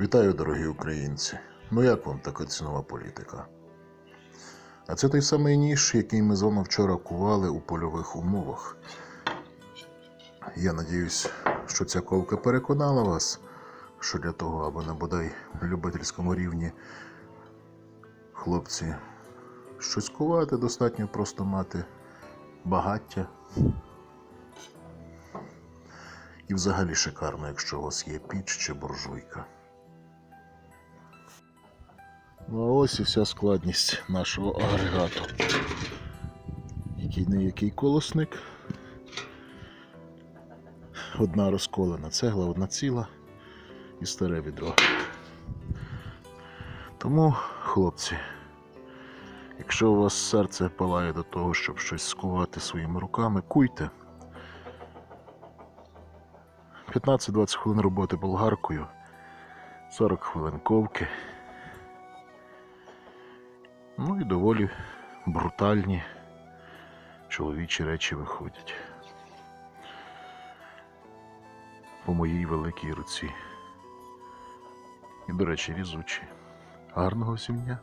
Вітаю, дорогі українці. Ну як вам така цінова політика? А це той самий ніж, який ми з вами вчора кували у польових умовах. Я надіюсь, що ця ковка переконала вас, що для того, аби на бодай любительському рівні хлопці щось кувати, достатньо просто мати багаття. І взагалі шикарно, якщо у вас є піч чи буржуйка. Ну а ось і вся складність нашого агрегату. Який не який колосник. Одна розколена цегла, одна ціла і старе відро. Тому, хлопці, якщо у вас серце палає до того, щоб щось скувати своїми руками, куйте. 15-20 хвилин роботи болгаркою, 40 хвилин ковки. Ну і доволі брутальні чоловічі речі виходять. По моїй великій руці. І, до речі, різучі. Гарного всім дня!